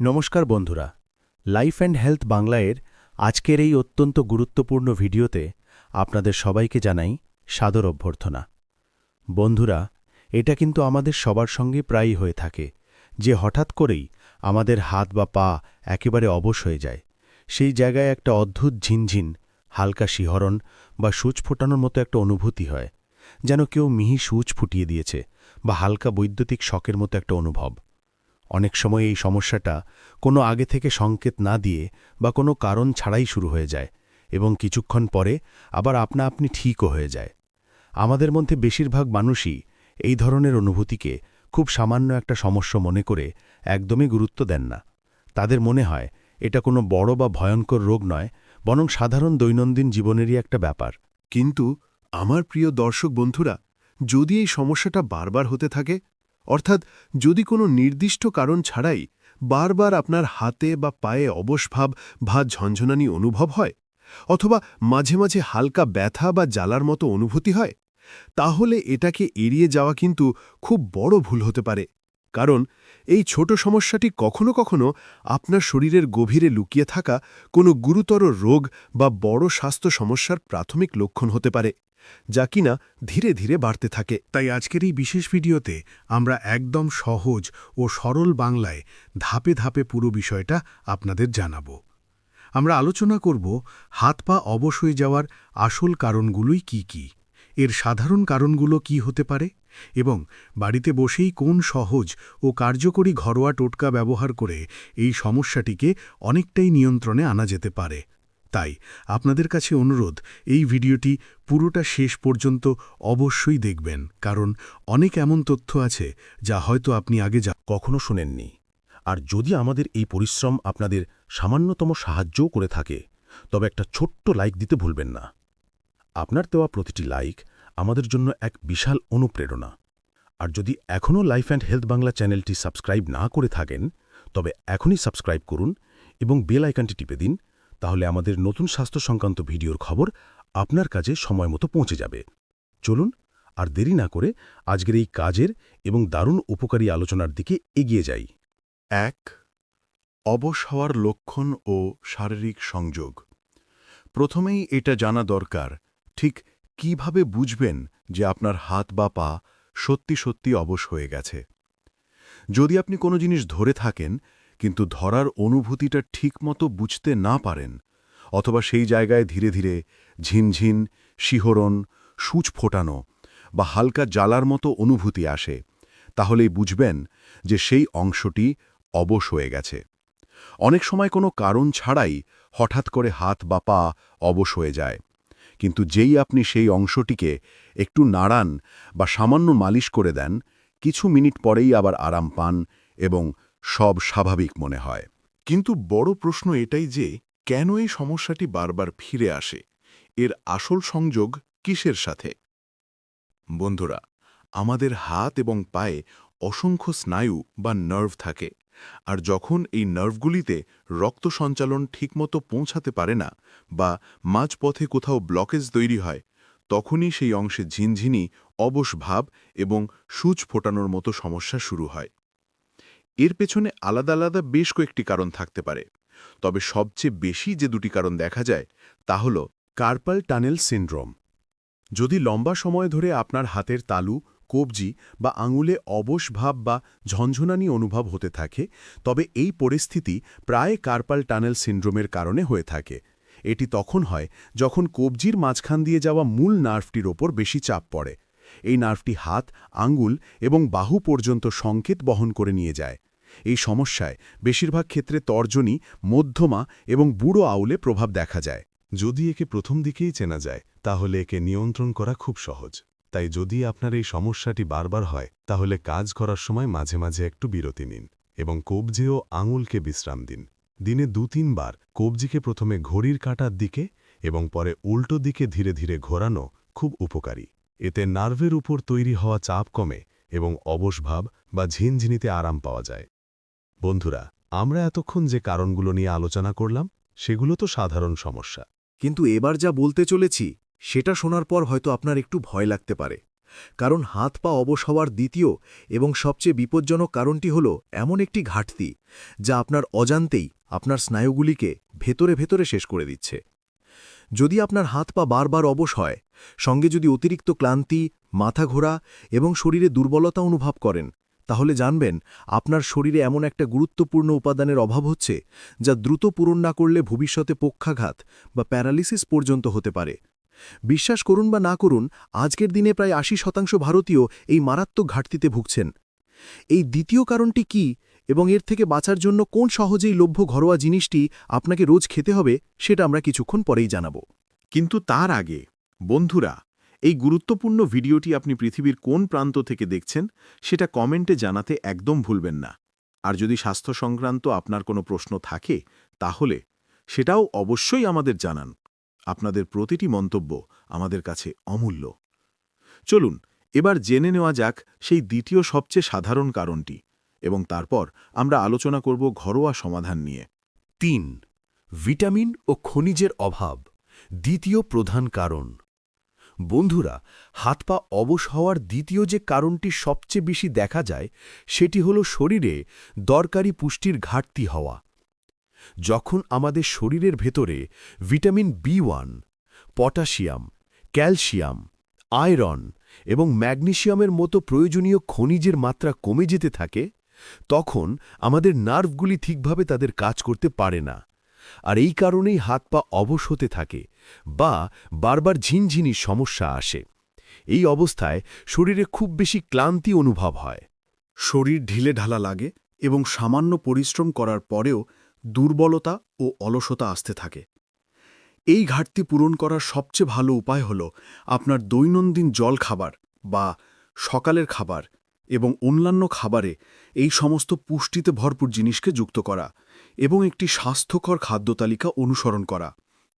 নমস্কার বন্ধুরা life and health বাংলায়ের আজকের এই অত্যন্ত গুরুত্বপূর্ণ ভিডিওতে আপনাদের সবাইকে জানাই সাদর অভ্যর্থনা। বন্ধুরা, এটা কিন্তু আমাদের সবার সঙ্গে প্রায়ই হয়ে থাকে যে হঠাৎ করেই আমাদের হাত বা পা একেবারে অবশ হয়ে যায়। সেই জায়গায় একটা অদ্ভুত ঝিনঝিন, হালকা শিহরণ বা সূচ ফোটানোর মতো একটা অনুভূতি হয়, যেন কেউ মিহি সূচ ফুটিয়ে দিয়েছে বা হালকা বৈদ্যুতিক শকের মতো একটা অনুভব। অনেক সময় এই সমস্যাটা কোনো আগে থেকে সংকেত না দিয়ে বা কোনো কারণ ছাড়াই শুরু হয়ে যায় এবং কিছুক্ষণ পরে আবার আপনা আপনি ঠিকও হয়ে যায়। আমাদের মধ্যে বেশিরভাগ মানুষই এই ধরনের অনুভূতিকে খুব সামান্য একটা সমস্যা মনে করে একদমই গুরুত্ব দেন না। তাদের মনে হয় এটা কোনো বড় বা ভয়ঙ্কর রোগ নয়, বরং সাধারণ দৈনন্দিন জীবনেরই একটা ব্যাপার। কিন্তু আমার প্রিয় দর্শক বন্ধুরা, যদি এই সমস্যাটা বারবার হতে থাকে অর্থাৎ যদি কোনো নির্দিষ্ট কারণ ছাড়াই বারবার আপনার হাতে বা পায়ে অবসভাব বা ঝঞ্ঝনানি অনুভব হয়, অথবা মাঝে মাঝে হালকা ব্যথা বা জ্বালার মতো অনুভূতি হয়, তাহলে এটাকে এড়িয়ে যাওয়া কিন্তু খুব বড় ভুল হতে পারে। কারণ এই ছোট সমস্যাটি কখনো কখনো আপনার শরীরের গভীরে লুকিয়ে থাকা কোনো গুরুতর রোগ বা বড় স্বাস্থ্য সমস্যার প্রাথমিক লক্ষণ হতে পারে। যা কিনা ধীরে ধীরে বাড়তে থাকে। তাই আজকের এই বিশেষ ভিডিওতে আমরা একদম সহজ ও সরল বাংলায় ধাপে ধাপে পুরো বিষয়টা আপনাদের জানাব। আমরা আলোচনা করব হাত পা অবশ হয়ে যাওয়ার আসল কারণগুলোই কি কি? এর সাধারণ কারণগুলো কি হতে পারে? এবং বাড়িতে বসেই কোন সহজ ও কার্যকরী ঘরোয়া টোটকা ব্যবহার করে এই সমস্যাটিকে অনেকটাই নিয়ন্ত্রণে আনা যেতে পারে? তাই আপনাদের কাছে অনুরোধ, এই ভিডিওটি পুরোটা শেষ পর্যন্ত অবশ্যই দেখবেন, কারণ অনেক এমন তথ্য আছে যা হয়তো আপনি আগে যা কখনো শোনেননি। আর যদি আমাদের এই পরিশ্রম আপনাদের সামান্যতম সাহায্যও করে থাকে, তবে একটা ছোট্ট লাইক দিতে ভুলবেন না। আপনার দেওয়া প্রতিটি লাইক আমাদের জন্য এক বিশাল অনুপ্রেরণা। আর যদি এখনও লাইফ অ্যান্ড হেলথ বাংলা চ্যানেলটি সাবস্ক্রাইব না করে থাকেন, তবে এখনই সাবস্ক্রাইব করুন এবং বেল আইকনটি টিপে দিন তাহলে আমাদের নতুন স্বাস্থ্য সংক্রান্ত ভিডিওর খবর আপনার কাছে সময় মতো পৌঁছে যাবে। চলুন, আর দেরি না করে আজকের এই কাজের এবং দারুণ উপকারী আলোচনার দিকে এগিয়ে যাই। এক, অবশ হওয়ার লক্ষণ ও শারীরিক সংযোগ। প্রথমেই এটা জানা দরকার, ঠিক কীভাবে বুঝবেন যে আপনার হাত বা পা সত্যি সত্যি অবশ হয়ে গেছে? যদি আপনি কোনো জিনিস ধরে থাকেন কিন্তু ধরার অনুভূতিটা ঠিকমতো বুঝতে না পারেন, অথবা সেই জায়গায় ধীরে ধীরে ঝিনঝিন, শিহরণ, সূচ ফোটানো বা হালকা জ্বালার মতো অনুভূতি আসে, তাহলেই বুঝবেন যে সেই অংশটি অবশ হয়ে গেছে। অনেক সময় কোনো কারণ ছাড়াই হঠাৎ করে হাত বা পা অবশ হয়ে যায়, কিন্তু যেই আপনি সেই অংশটিকে একটু নাড়ান বা সামান্য মালিশ করে দেন, কিছু মিনিট পরেই আবার আরাম পান এবং সব স্বাভাবিক মনে হয়। কিন্তু বড় প্রশ্ন এটাই যে, কেন এই সমস্যাটি বারবার ফিরে আসে? এর আসল সংযোগ কিসের সাথে? বন্ধুরা, আমাদের হাত এবং পায়ে অসংখ্য স্নায়ু বা নার্ভ থাকে, আর যখন এই নার্ভগুলিতে রক্ত সঞ্চালন ঠিকমতো পৌঁছাতে পারে না বা মাঝপথে কোথাও ব্লকেজ তৈরি হয়, তখনই সেই অংশে ঝিনঝিনি, অবশ ভাব এবং সূচ ফোটানোর মতো সমস্যা শুরু হয়। এর পেছনে আলাদা আলাদা বেশ কয়েকটি কারণ থাকতে পারে। তবে সবচেয়ে বেশি যে দুটি কারণ দেখা যায়, তা হল কার্পাল টানেল সিন্ড্রোম। যদি লম্বা সময় ধরে আপনার হাতের তালু, কবজি বা আঙুলে অবশ ভাব বা ঝঞ্ঝনানি অনুভব হতে থাকে, তবে এই পরিস্থিতি প্রায় কার্পাল টানেল সিন্ড্রোমের কারণে হয়ে থাকে। এটি তখন হয় যখন কবজির মাঝখান দিয়ে যাওয়া মূল নার্ভটির ওপর বেশি চাপ পড়ে। এই নার্ভটি হাত আঙ্গুল এবং বাহু পর্যন্ত সংকেত বহন করে নিয়ে যায়। এই সমস্যায় বেশিরভাগ ক্ষেত্রে তর্জনী, মধ্যমা এবং বুড়ো আউলে প্রভাব দেখা যায়। যদি একে প্রথম দিকেই চেনা যায়, তাহলে একে নিয়ন্ত্রণ করা খুব সহজ। তাই যদি আপনার এই সমস্যাটি বারবার হয়, তাহলে কাজ করার সময় মাঝে মাঝে একটু বিরতি নিন এবং কবজি ও আঙুলকে বিশ্রাম দিন। দিনে দু তিনবার কবজিকে প্রথমে ঘড়ির কাটার দিকে এবং পরে উল্টো দিকে ধীরে ধীরে ঘোরানো খুব উপকারী। এতে নার্ভের উপর তৈরি হওয়া চাপ কমে এবং অবসভাব বা ঝিনঝিনিতে আরাম পাওয়া যায়। বন্ধুরা, আমরা এতক্ষণ যে কারণগুলো নিয়ে আলোচনা করলাম, সেগুলো তো সাধারণ সমস্যা। কিন্তু এবার যা বলতে চলেছি, সেটা শোনার পর হয়তো আপনার একটু ভয় লাগতে পারে। কারণ হাত পা অবশ হওয়ার দ্বিতীয় এবং সবচেয়ে বিপজ্জনক কারণটি হল এমন একটি ঘাটতি, যা আপনার অজান্তেই আপনার স্নায়ুগুলিকে ভেতরে ভেতরে শেষ করে দিচ্ছে। যদি আপনার হাত পা বারবার অবশ হয়, সঙ্গে যদি অতিরিক্ত ক্লান্তি, মাথা ঘোরা এবং শরীরে দুর্বলতা অনুভব করেন তাহলে জানবেন, আপনার শরীরে এমন একটা গুরুত্বপূর্ণ উপাদানের অভাব হচ্ছে, যা দ্রুত পূরণ না করলে ভবিষ্যতে পক্ষাঘাত বা প্যারালিসিস পর্যন্ত হতে পারে। বিশ্বাস করুন বা না করুন, আজকের দিনে প্রায় আশি শতাংশ ভারতীয় এই মারাত্মক ঘাটতিতে ভুগছেন। এই দ্বিতীয় কারণটি কি এবং এর থেকে বাঁচার জন্য কোন সহজেই লভ্য ঘরোয়া জিনিসটি আপনাকে রোজ খেতে হবে, সেটা আমরা কিছুক্ষণ পরেই জানাব। কিন্তু তার আগে, বন্ধুরা এই গুরুত্বপূর্ণ ভিডিওটি আপনি পৃথিবীর কোন প্রান্ত থেকে দেখছেন, সেটা কমেন্টে জানাতে একদম ভুলবেন না। আর যদি স্বাস্থ্য সংক্রান্ত আপনার কোনো প্রশ্ন থাকে, তাহলে সেটাও অবশ্যই আমাদের জানান। আপনাদের প্রতিটি মন্তব্য আমাদের কাছে অমূল্য। চলুন, এবার জেনে নেওয়া যাক সেই দ্বিতীয় সবচেয়ে সাধারণ কারণটি, এবং তারপর আমরা আলোচনা করব ঘরোয়া সমাধান নিয়ে। তিন, ভিটামিন ও খনিজের অভাব, দ্বিতীয় প্রধান কারণ। বন্ধুরা, হাত পা অবশ হওয়ার দ্বিতীয় যে কারণটি সবচেয়ে বেশি দেখা যায়, সেটি হল শরীরে দরকারি পুষ্টির ঘাটতি হওয়া। যখন আমাদের শরীরের ভেতরে vitamin B one, potassium, calcium, iron এবং ম্যাগনেসিয়ামের মতো প্রয়োজনীয় খনিজের মাত্রা কমে যেতে থাকে, তখন আমাদের নার্ভগুলি ঠিকভাবে তাদের কাজ করতে পারে না। আর এই কারণেই হাত পা অবশ হতে থাকে বা বারবার ঝিনঝিনির সমস্যা আসে। এই অবস্থায় শরীরে খুব বেশি ক্লান্তি অনুভব হয়। শরীর ঢিলে ঢালা লাগে এবং সামান্য পরিশ্রম করার পরেও দুর্বলতা ও অলসতা আসতে থাকে। এই ঘাটতি পূরণ করার সবচেয়ে ভালো উপায় হল আপনার দৈনন্দিন জল খাবার বা সকালের খাবার এবং অন্যান্য খাবারে এই সমস্ত পুষ্টিতে ভরপুর জিনিসকে যুক্ত করা এবং একটি স্বাস্থ্যকর খাদ্য তালিকা অনুসরণ করা।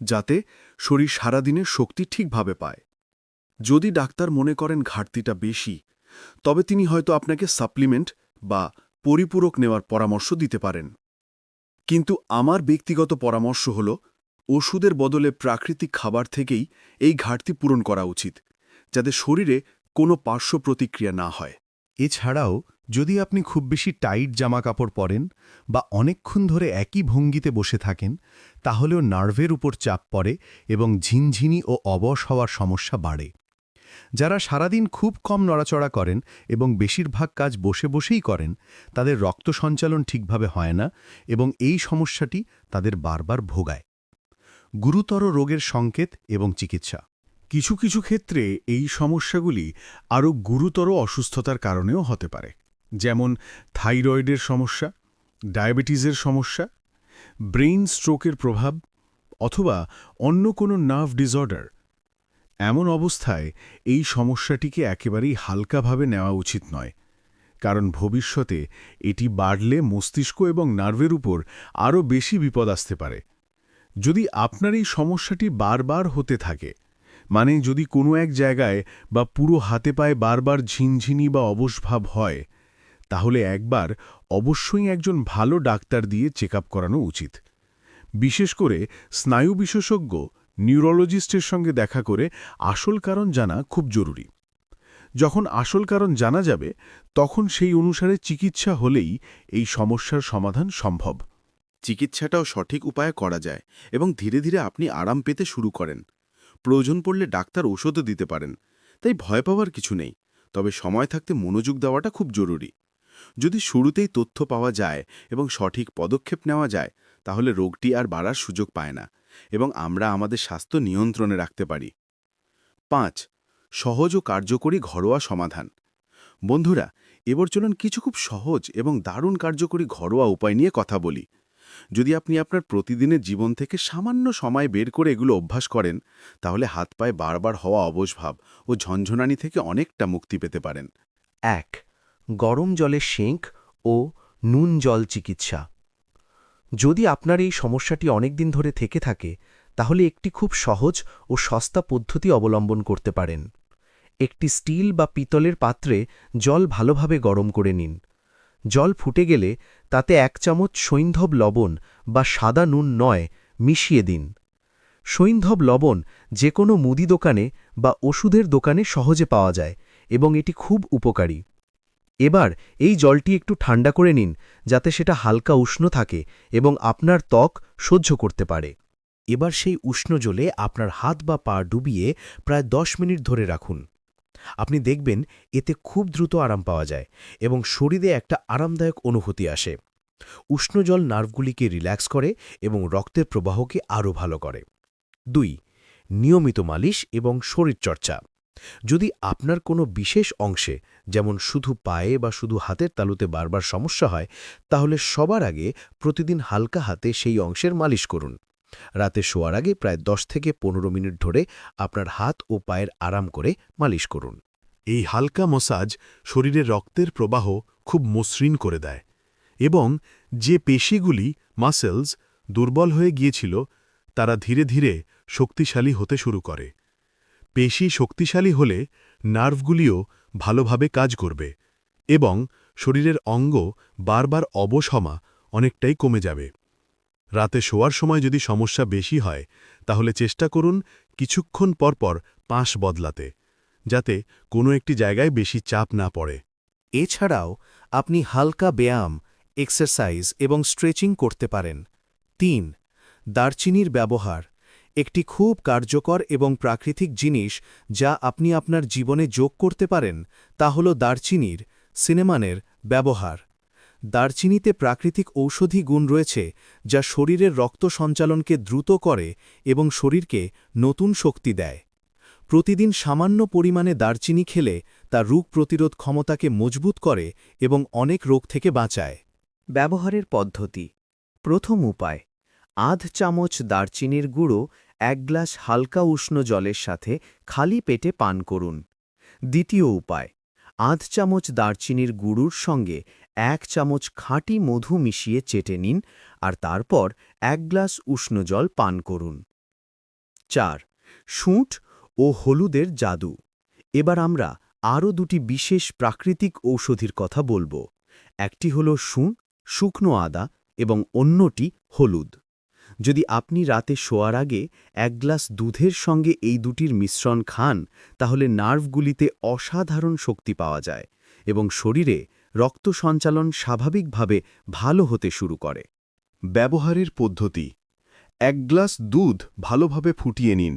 যাতে শরীর সারাদিনের শক্তি ঠিকভাবে পায়। যদি ডাক্তার মনে করেন ঘাটতিটা বেশি, তবে তিনি হয়তো আপনাকে সাপ্লিমেন্ট বা পরিপূরক নেওয়ার পরামর্শ দিতে পারেন। কিন্তু আমার ব্যক্তিগত পরামর্শ হল, ওষুধের বদলে প্রাকৃতিক খাবার থেকেই এই ঘাটতি পূরণ করা উচিত, যাতে শরীরে কোনো পার্শ্ব প্রতিক্রিয়া না হয়। এছাড়াও যদি আপনি খুব বেশি টাইট জামাকাপড় পরেন বা অনেকক্ষণ ধরে একই ভঙ্গিতে বসে থাকেন, তাহলেও নার্ভের উপর চাপ পড়ে এবং ঝিনঝিনি ও অবশ হওয়ার সমস্যা বাড়ে। যারা সারাদিন খুব কম নড়াচড়া করেন এবং বেশিরভাগ কাজ বসে বসেই করেন, তাদের রক্ত সঞ্চালন ঠিকভাবে হয় না এবং এই সমস্যাটি তাদের বারবার ভোগায়। গুরুতর রোগের সংকেত এবং চিকিৎসা। কিছু কিছু ক্ষেত্রে এই সমস্যাগুলি আরও গুরুতর অসুস্থতার কারণেও হতে পারে। যেমন থাইরয়েডের সমস্যা, ডায়াবেটিসের সমস্যা, ব্রেইন স্ট্রোকের প্রভাব, অথবা অন্য কোনো নার্ভ ডিসঅর্ডার। এমন অবস্থায় এই সমস্যাটিকে একেবারেই হালকাভাবে নেওয়া উচিত নয়, কারণ ভবিষ্যতে এটি বাড়লে মস্তিষ্ক এবং নার্ভের উপর আরও বেশি বিপদ আসতে পারে। যদি আপনার এই সমস্যাটি বারবার হতে থাকে মানে যদি কোনো এক জায়গায় বা পুরো হাতে পায়ে বারবার ঝিনঝিনি বা অবসভাব হয় তাহলে একবার অবশ্যই একজন ভালো ডাক্তার দিয়ে চেক করানো উচিত। বিশেষ করে স্নায়ু বিশেষজ্ঞ নিউরোলজিস্টের সঙ্গে দেখা করে আসল কারণ জানা খুব জরুরি। যখন আসল কারণ জানা যাবে, তখন সেই অনুসারে চিকিৎসা হলেই এই সমস্যার সমাধান সম্ভব। চিকিৎসাটাও সঠিক উপায়ে করা যায় এবং ধীরে ধীরে আপনি আরাম পেতে শুরু করেন। প্রয়োজন পড়লে ডাক্তার ওষুধও দিতে পারেন, তাই ভয় পাওয়ার কিছু নেই, তবে সময় থাকতে মনোযোগ দেওয়াটা খুব জরুরি। যদি শুরুতেই তথ্য পাওয়া যায় এবং সঠিক পদক্ষেপ নেওয়া যায়, তাহলে রোগটি আর বাড়ার সুযোগ পায় না এবং আমরা আমাদের স্বাস্থ্য নিয়ন্ত্রণে রাখতে পারি। পাঁচ, সহজ ও কার্যকরী ঘরোয়া সমাধান। বন্ধুরা, এবার চলুন কিছু খুব সহজ এবং দারুণ কার্যকরী ঘরোয়া উপায় নিয়ে কথা বলি। যদি আপনি আপনার প্রতিদিনের জীবন থেকে সামান্য সময় বের করে এগুলো অভ্যাস করেন, তাহলে হাত পায়ে বারবার হওয়া অবসভাব ও ঝনঝনানি থেকে অনেকটা মুক্তি পেতে পারেন। এক গরম জলে সেঁক ও নুন জল চিকিৎসা। যদি আপনার এই সমস্যাটি অনেকদিন ধরে থেকে থাকে, তাহলে একটি খুব সহজ ও সস্তা পদ্ধতি অবলম্বন করতে পারেন। একটি স্টিল বা পিতলের পাত্রে জল ভালোভাবে গরম করে নিন। জল ফুটে গেলে তাতে এক চামচ সৈন্ধব লবণ বা সাদা নুন নয় মিশিয়ে দিন। সৈন্ধব লবণ যে কোনো মুদি দোকানে বা ওষুধের দোকানে সহজে পাওয়া যায় এবং এটি খুব উপকারী। এবার এই জলটি একটু ঠান্ডা করে নিন, যাতে সেটা হালকা উষ্ণ থাকে এবং আপনার ত্বক সহ্য করতে পারে। এবার সেই উষ্ণ জলে আপনার হাত বা পা ডুবিয়ে প্রায় দশ মিনিট ধরে রাখুন। আপনি দেখবেন এতে খুব দ্রুত আরাম পাওয়া যায় এবং শরীরে একটা আরামদায়ক অনুভূতি আসে। উষ্ণ জল নার্ভগুলিকে রিল্যাক্স করে এবং রক্তের প্রবাহকে আরও ভালো করে। দুই, নিয়মিত মালিশ এবং শরীরচর্চা। যদি আপনার কোনো বিশেষ অংশে, যেমন শুধু পায়ে বা শুধু হাতের তালুতে বারবার সমস্যা হয়, তাহলে সবার আগে প্রতিদিন হালকা হাতে সেই অংশের মালিশ করুন। রাতে শোয়ার আগে প্রায় 10 থেকে পনেরো মিনিট ধরে আপনার হাত ও পায়ের আরাম করে মালিশ করুন। এই হালকা মসাজ শরীরে রক্তের প্রবাহ খুব মসৃণ করে দেয় এবং যে পেশিগুলি মাসেলস দুর্বল হয়ে গিয়েছিল, তারা ধীরে ধীরে শক্তিশালী হতে শুরু করে। পেশি শক্তিশালী হলে নার্ভগুলিও ভালোভাবে কাজ করবে এবং শরীরের অঙ্গ বারবার অবসমা অনেকটাই কমে যাবে। রাতে শোয়ার সময় যদি সমস্যা বেশি হয়, তাহলে চেষ্টা করুন কিছুক্ষণ পরপর পাশ বদলাতে, যাতে কোনো একটি জায়গায় বেশি চাপ না পড়ে। এছাড়াও, আপনি হালকা ব্যায়াম, এক্সারসাইজ এবং স্ট্রেচিং করতে পারেন। তিন, দারচিনির ব্যবহার। একটি খুব কার্যকর এবং প্রাকৃতিক জিনিস যা আপনি আপনার জীবনে যোগ করতে পারেন, তা হল দারচিনির সিনেমানের ব্যবহার। দারচিনিতে প্রাকৃতিক ঔষধি গুণ রয়েছে যা শরীরের রক্ত সঞ্চালনকে দ্রুত করে এবং শরীরকে নতুন শক্তি দেয়। প্রতিদিন সামান্য পরিমাণে দারচিনি খেলে তা রোগ প্রতিরোধ ক্ষমতাকে মজবুত করে এবং অনেক রোগ থেকে বাঁচায়। ব্যবহারের পদ্ধতি। প্রথম উপায়, আধ চামচ দারচিনির গুঁড়ো এক গ্লাস হালকা উষ্ণ জলের সাথে খালি পেটে পান করুন। দ্বিতীয় উপায়, আধ চামচ দারচিনির গুঁড়োর সঙ্গে এক চামচ খাঁটি মধু মিশিয়ে চেটে নিন আর তারপর এক গ্লাস উষ্ণ জল পান করুন। চার শুঁট ও হলুদের জাদু। এবার আমরা আরও দুটি বিশেষ প্রাকৃতিক ঔষধির কথা বলব। একটি হল শুঁ শুকনো আদা এবং অন্যটি হলুদ। যদি আপনি রাতে শোয়ার আগে এক গ্লাস দুধের সঙ্গে এই দুটির মিশ্রণ খান, তাহলে নার্ভগুলিতে অসাধারণ শক্তি পাওয়া যায় এবং শরীরে রক্ত সঞ্চালন স্বাভাবিকভাবে ভালো হতে শুরু করে। ব্যবহারের পদ্ধতি। এক গ্লাস দুধ ভালোভাবে ফুটিয়ে নিন।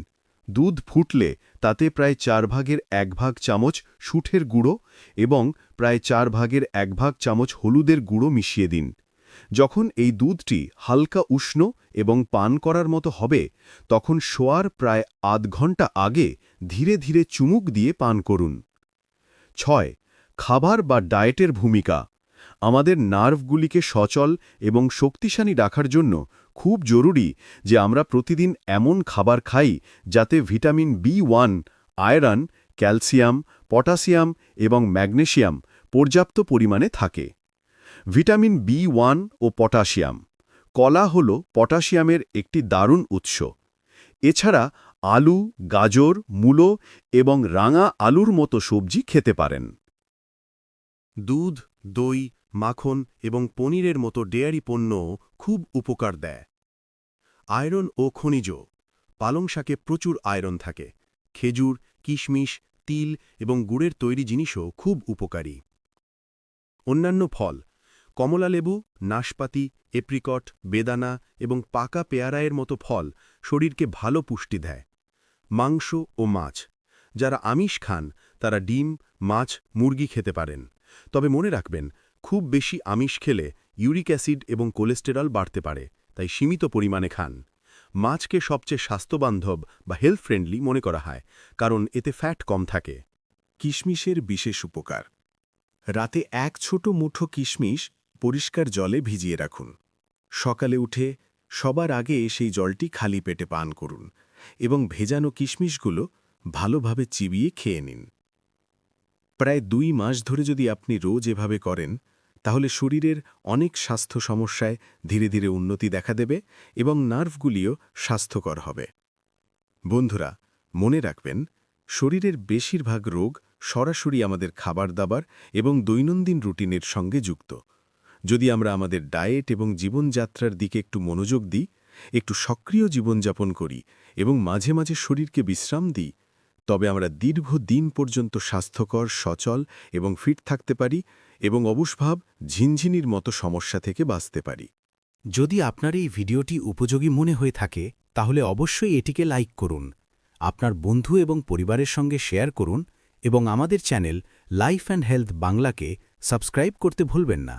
দুধ ফুটলে তাতে প্রায় চার ভাগের এক ভাগ চামচ সুঠের গুঁড়ো এবং প্রায় চার ভাগের এক ভাগ চামচ হলুদের গুঁড়ো মিশিয়ে দিন। যখন এই দুধটি হালকা উষ্ণ এবং পান করার মতো হবে, তখন শোয়ার প্রায় আধ ঘণ্টা আগে ধীরে ধীরে চুমুক দিয়ে পান করুন। ছয়, খাবার বা ডায়েটের ভূমিকা। আমাদের নার্ভগুলিকে সচল এবং শক্তিশালী রাখার জন্য খুব জরুরি যে আমরা প্রতিদিন এমন খাবার খাই যাতে vitamin B one, iron, calcium, potassium এবং ম্যাগনেশিয়াম পর্যাপ্ত পরিমাণে থাকে। ভিটামিন বি ওয়ান ও পটাশিয়াম। কলা হল পটাশিয়ামের একটি দারুণ উৎস। এছাড়া আলু, গাজর, মূলো এবং রাঙা আলুর মতো সবজি খেতে পারেন। দুধ, দই, মাখন এবং পনিরের মতো ডেয়ারি পণ্য খুব উপকার দেয়। আয়রন ও খনিজ। পালং শাকে প্রচুর আয়রন থাকে। খেজুর, কিশমিশ, তিল এবং গুড়ের তৈরি জিনিসও খুব উপকারী। অন্যান্য ফল। কমলালেবু নাশপাতি, এপ্রিকট, বেদানা এবং পাকা পেয়ারায়ের মতো ফল শরীরকে ভালো পুষ্টি দেয়। মাংস ও মাছ। যারা আমিষ খান, তারা ডিম, মাছ, মুরগি খেতে পারেন। তবে মনে রাখবেন, খুব বেশি আমিষ খেলে ইউরিক অ্যাসিড এবং কোলেস্টেরল বাড়তে পারে, তাই সীমিত পরিমাণে খান। মাছকে সবচেয়ে স্বাস্থ্যবান্ধব বা হেলথ ফ্রেন্ডলি মনে করা হয়, কারণ এতে ফ্যাট কম থাকে। কিশমিশের বিশেষ উপকার। রাতে এক ছোট মুঠো কিশমিশ পরিষ্কার জলে ভিজিয়ে রাখুন। সকালে উঠে সবার আগে সেই জলটি খালি পেটে পান করুন এবং ভেজানো কিশমিশগুলো ভালোভাবে চিবিয়ে খেয়ে নিন। প্রায় দুই মাস ধরে যদি আপনি রোজ এভাবে করেন, তাহলে শরীরের অনেক স্বাস্থ্য সমস্যায় ধীরে ধীরে উন্নতি দেখা দেবে এবং নার্ভগুলিও স্বাস্থ্যকর হবে। বন্ধুরা, মনে রাখবেন, শরীরের বেশিরভাগ রোগ সরাসরি আমাদের খাবার দাবার এবং দৈনন্দিন রুটিনের সঙ্গে যুক্ত। যদি আমরা আমাদের ডায়েট এবং জীবনযাত্রার দিকে একটু মনোযোগ দিই, একটু সক্রিয় জীবনযাপন করি এবং মাঝে মাঝে শরীরকে বিশ্রাম দিই, তবে আমরা দীর্ঘ দিন পর্যন্ত স্বাস্থ্যকর, সচল এবং ফিট থাকতে পারি এবং অবসভাব ঝিনঝিনির মতো সমস্যা থেকে বাঁচতে পারি। যদি আপনার এই ভিডিওটি উপযোগী মনে হয়ে থাকে, তাহলে অবশ্যই এটিকে লাইক করুন, আপনার বন্ধু এবং পরিবারের সঙ্গে শেয়ার করুন এবং আমাদের চ্যানেল লাইফ অ্যান্ড হেলথ বাংলাকে সাবস্ক্রাইব করতে ভুলবেন না।